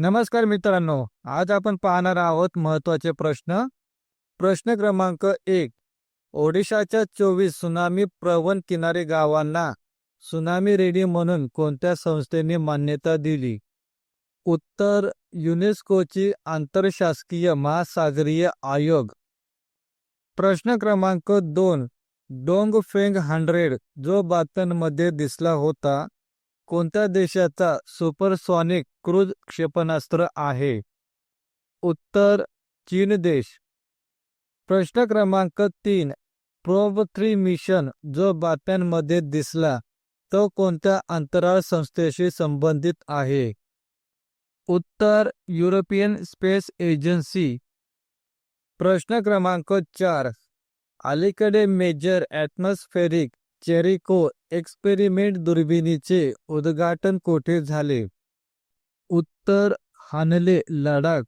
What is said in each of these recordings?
नमस्कार मित्रांनो आज आपण पाहणार आहोत महत्त्वाचे प्रश्न. प्रश्न क्रमांक एक ओडिशाच्या चोवीस सुनामी प्रवण किनारी गावांना सुनामी रेडी म्हणून कोणत्या संस्थेने मान्यता दिली? उत्तर युनेस्कोची आंतरशासकीय महासागरीय आयोग. प्रश्न क्रमांक दोन डोंग फेंग हंड्रेड जो बातनमध्ये दिसला होता कोणत्या देशाचा सुपरसॉनिक क्रूज क्षेपणास्त्र आहे? उत्तर चीन देश. प्रश्न क्रमांक तीन. प्रोब थ्री मिशन जो बातम्यांमध्ये दिसला तो कोणत्या अंतराळ संस्थेशी संबंधित आहे? उत्तर युरोपियन स्पेस एजन्सी. प्रश्न क्रमांक चार. अलीकडे मेजर ॲटमॉस्फेरिक चेरिको एक्सपेरिमेंट दुर्बिणीचे उद्घाटन कोठे झाले? उत्तर हानले लडाख.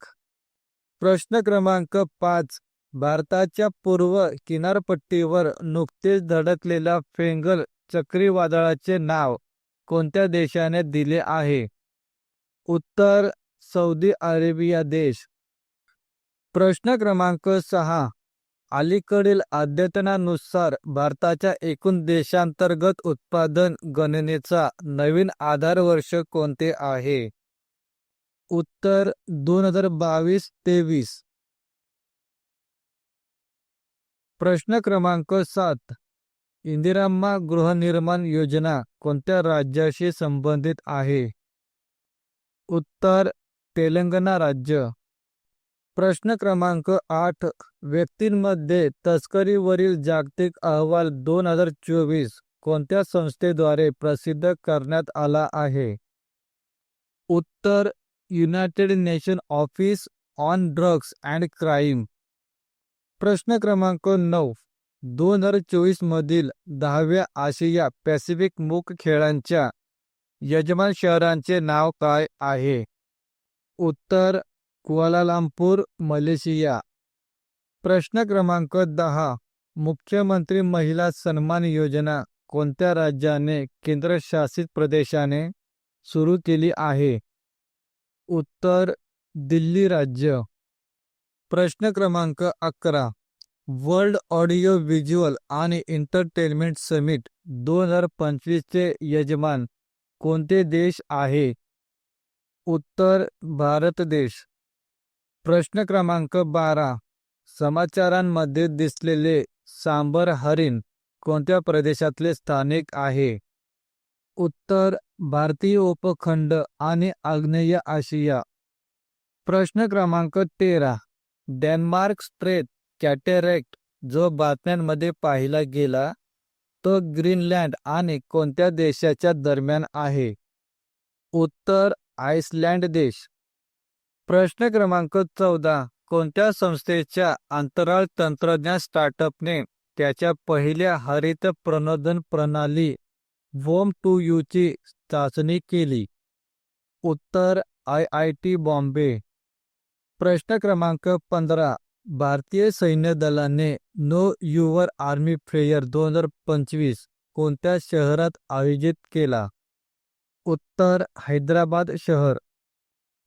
प्रश्न क्रमांक पाच. भारताच्या पूर्व किनारपट्टीवर नुकतेच धडकलेल्या फेंगल चक्रीवादळाचे नाव कोणत्या देशाने दिले आहे? उत्तर सौदी अरेबिया देश. प्रश्न क्रमांक सहा. अलीकडील अद्यतनानुसार भारताच्या एकूण देशांतर्गत उत्पादन गणनेचा नवीन आधार वर्ष कोणते आहे? उत्तर दोन हजार बावीस तेवीस. प्रश्न क्रमांक सात. इंदिराम्मा गृहनिर्माण योजना कोणत्या राज्याशी संबंधित आहे? उत्तर तेलंगणा राज्य. प्रश्न क्रमांक आठ व्यक्तींमध्ये तस्करीवरील जागतिक अहवाल दोन हजार चोवीस कोणत्या संस्थेद्वारे प्रसिद्ध करण्यात आला आहे? उत्तर United Nation office on drugs and crime. प्रश्न क्रमांक नऊ दोन हजार चोवीस मधील दहाव्या आशिया पॅसिफिक मुख खेळांच्या यजमान शहरांचे नाव काय आहे? उत्तर कुआलालंपूर, मलेशिया. प्रश्न क्रमांक दहा. मुख्यमंत्री महिला सन्मान योजना कोणत्या राज्याने, केंद्रशासित प्रदेशाने सुरू केली आहे? उत्तर, दिल्ली राज्य. प्रश्न क्रमांक अकरा. वर्ल्ड ऑडिओ व्हिज्युअल आणि एंटरटेनमेंट समिट दोन हज़ार पंचवीसचे यजमान कोणते देश आहे? उत्तर, भारत देश. प्रश्न क्रमांक बारा. समाचारांमध्ये दिसलेले सांबर हरिण कोणत्या प्रदेशातले स्थानिक आहे? उत्तर भारतीय उपखंड आणि आग्नेय आशिया. प्रश्न क्रमांक तेरा. डेन्मार्क स्ट्रेट कॅटेरेक्ट जो बातम्यांमध्ये पाहिला गेला तो ग्रीनलँड आणि कोणत्या देशाच्या दरम्यान आहे? उत्तर आइसलँड देश. प्रश्न क्रमांक चौदा. कोणत्या संस्थेच्या अंतराळ तंत्रज्ञान स्टार्टअपने त्याच्या पहिल्या हरित प्रणोदन प्रणाली वोम टू यूची चाचणी केली? उत्तर आय आय टी बॉम्बे. प्रश्न क्रमांक पंधरा. भारतीय सैन्य दलाने नो युवर आर्मी फेअर दोन हजार पंचवीस कोणत्या शहरात आयोजित केला? उत्तर हैदराबाद शहर.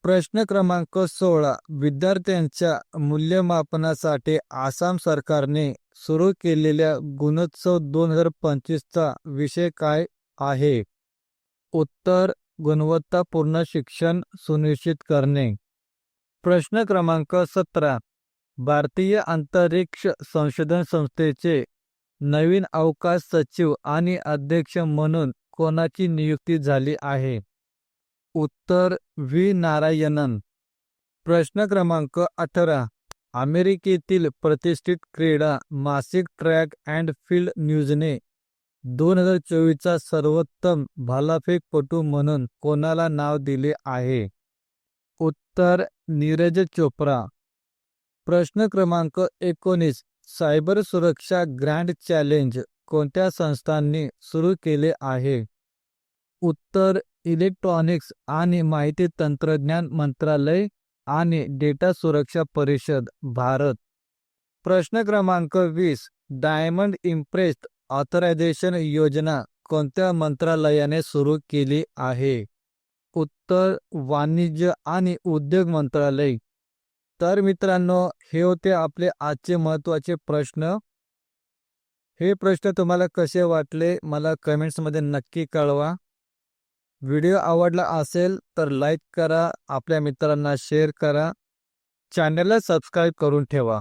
प्रश्न क्रमांक सोळा. विद्यार्थ्यांच्या मूल्यमापनासाठी आसाम सरकारने सुरू केलेल्या गुणोत्सव दोन हजार पंचवीसचा विषय काय आहे? उत्तर गुणवत्तापूर्ण शिक्षण सुनिश्चित करणे. प्रश्न क्रमांक सतरा. भारतीय अंतरिक्ष संशोधन संस्थेचे नवीन अवकाश सचिव आणि अध्यक्ष म्हणून कोणाची नियुक्ती झाली आहे? उत्तर व्ही. नारायणन. प्रश्न क्रमांक अठरा. अमेरिकेतील प्रतिष्ठित क्रीडा मासिक ट्रॅक अँड फील्ड न्यूजने दोन हजार चोवीसचा सर्वोत्तम भालाफेकपटू म्हणून कोणाला नाव दिले आहे? उत्तर नीरज चोप्रा. प्रश्न क्रमांक एकोणीस. सायबर सुरक्षा ग्रँड चॅलेंज कोणत्या संस्थांनी सुरू केले आहे? उत्तर इलेक्ट्रॉनिक्स आणि माहिती तंत्रज्ञान मंत्रालय आणि डेटा सुरक्षा परिषद भारत. प्रश्न क्रमांक वीस डायमंड इम्प्रेस्ड ऑथरायझेशन योजना कोणत्या मंत्रालयाने सुरू केली आहे? उत्तर वाणिज्य आणि उद्योग मंत्रालय. तर मित्रांनो हे होते आपले आजचे महत्त्वाचे प्रश्न. हे प्रश्न तुम्हाला कसे वाटले मला कमेंट्समध्ये नक्की कळवा. व्हिडिओ आवडला असेल तर लाईक करा आपल्या मित्रांना शेअर करा. चॅनलला सबस्क्राईब करून ठेवा.